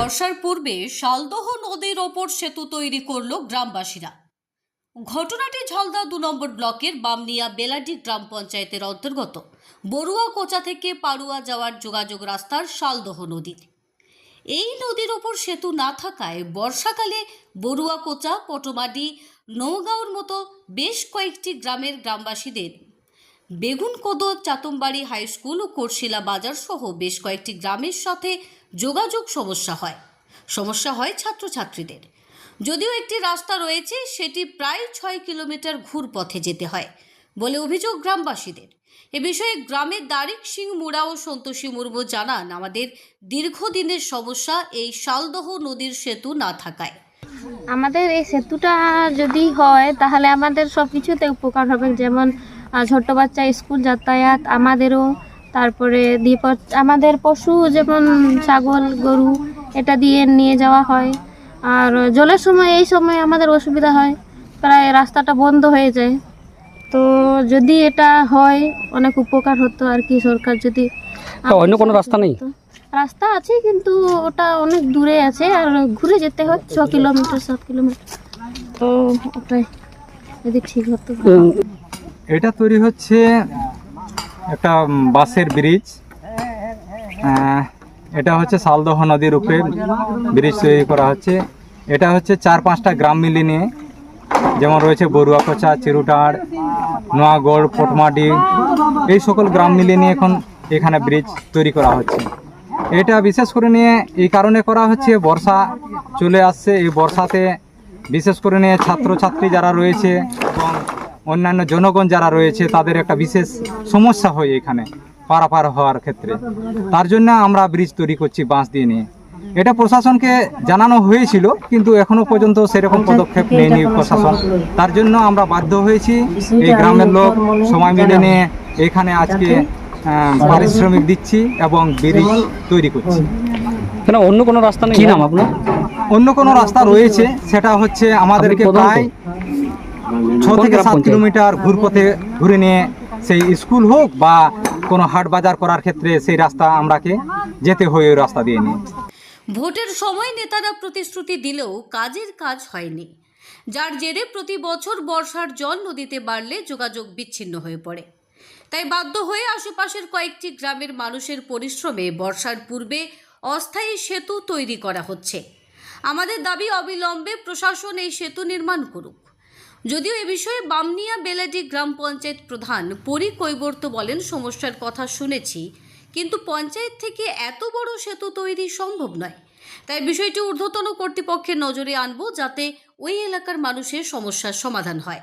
বর্ষার পূর্বে শালদহ নদীর ওপর সেতু তৈরি করল গ্রামবাসীরা। ঘটনাটি ঝালদা দু নম্বর ব্লকের বামনিয়া বেলাডি গ্রাম পঞ্চায়েতের অন্তর্গত। বড়ুয়া কোচা থেকে পাড়ুয়া যাওয়ার যোগাযোগ রাস্তার শালদহ নদীর এই নদীর ওপর সেতু না থাকায় বর্ষাকালে বড়ুয়া কোচা পটমাডি নৌগাঁওর মতো বেশ কয়েকটি গ্রামের গ্রামবাসীদের বেগুনকোদো চাতমবাড়ি হাই স্কুল ও কোরশিলা বাজার সহ বেশ কয়েকটি গ্রামের সাথে যোগাযোগ সমস্যা হয়। সমস্যা হয় ছাত্রছাত্রীদের। যদিও একটি রাস্তা রয়েছে, সেটি প্রায় ছয় কিলোমিটার ঘুর পথে যেতে হয় বলে অভিযোগ গ্রামবাসীদের। এ বিষয়ে গ্রামের দারিক সিং মুড়া ও সন্তোষী মুর্মু জানান, আমাদের দীর্ঘদিনের সমস্যা এই শালদহ নদীর সেতু না থাকায়। আমাদের এই সেতুটা যদি হয়, তাহলে আমাদের সব কিছুতে উপকার হবে। যেমন ছোট্ট বাচ্চা স্কুল যাতায়াত আমাদেরও তারপরে দ্বিপদ আমাদের পশু যেমন ছাগল গরু এটা দিয়ে নিয়ে যাওয়া হয়। আর জলের সময় এই সময় আমাদের অসুবিধা হয় প্রায় রাস্তাটা বন্ধ হয়ে যায়। তো যদি এটা হয় অনেক উপকার হতো আর কি সরকার যদি অন্য কোনো রাস্তা নেই? রাস্তা আছে কিন্তু ওটা অনেক দূরে আছে আর ঘুরে যেতে হয় ছ কিলোমিটার সাত কিলোমিটার। তো ওটাই যদি ঠিক হতো এটা তৈরি হচ্ছে একটা বাঁশের ব্রিজ। এটা হচ্ছে সালদহ নদীর উপরে ব্রিজ তৈরি করা হচ্ছে। এটা হচ্ছে চার পাঁচটা গ্রাম মিলিয়ে নিয়ে, যেমন রয়েছে বড়ুয়াকোচা চিরুটার নোয়াগড় পটমাডি এই সকল গ্রাম মিলিয়ে নিয়ে এখন এখানে ব্রিজ তৈরি করা হচ্ছে। এটা বিশেষ করে নিয়ে এই কারণে করা হচ্ছে, বর্ষা চলে আসছে। এই বর্ষাতে বিশেষ করে নিয়ে ছাত্রছাত্রী যারা রয়েছে এবং অন্যান্য জনগণ যারা রয়েছে তাদের একটা বিশেষ সমস্যা হয় এখানে পারাপার হওয়ার ক্ষেত্রে। তার জন্য আমরা ব্রিজ তৈরি করছি বাঁশ দিয়ে নিয়ে। এটা প্রশাসনকে জানানো হয়েছিল কিন্তু এখনও পর্যন্ত সেরকম পদক্ষেপ নেয়নি প্রশাসন। তার জন্য আমরা বাধ্য হয়েছি এই গ্রামের লোক সময় মিলে নিয়ে এখানে আজকে পারিশ্রমিক দিচ্ছি এবং ব্রিজ তৈরি করছি। কেন অন্য কোনো রাস্তা নেই? কি নাম আপনার? অন্য কোনো রাস্তা রয়েছে সেটা হচ্ছে আমাদেরকে? প্রায় ছ থেকে সাত কিলোমিটার ঘুরপথে ঘুরে নিয়ে সেই স্কুল হোক বা কোনো হাট বাজার করার ক্ষেত্রে সেই রাস্তা আমরাকে যেতে হয় ওই রাস্তা দিয়ে নিয়ে। ভোটের সময় নেতারা প্রতিশ্রুতি দিলেও কাজের কাজ হয়নি। যার জেরে প্রতি বছর বর্ষার জল নদীতে বাড়লে যোগাযোগ বিচ্ছিন্ন হয়ে পড়ে। তাই বাধ্য হয়ে আশেপাশের কয়েকটি গ্রামের মানুষের পরিশ্রমে বর্ষার পূর্বে অস্থায়ী সেতু তৈরি করা হচ্ছে। আমাদের দাবি অবিলম্বে প্রশাসন এই সেতু নির্মাণ করুক। যদিও এ বিষয়ে বামনিয়া বেলাডি গ্রাম পঞ্চায়েত প্রধান পরি কৈবর্ত বলেন, সমস্যার কথা শুনেছি, কিন্তু পঞ্চায়েত থেকে এত বড় সেতু তৈরি সম্ভব নয়। তাই বিষয়টি ঊর্ধ্বতন কর্তৃপক্ষের নজরে আনব যাতে ওই এলাকার মানুষের সমস্যার সমাধান হয়।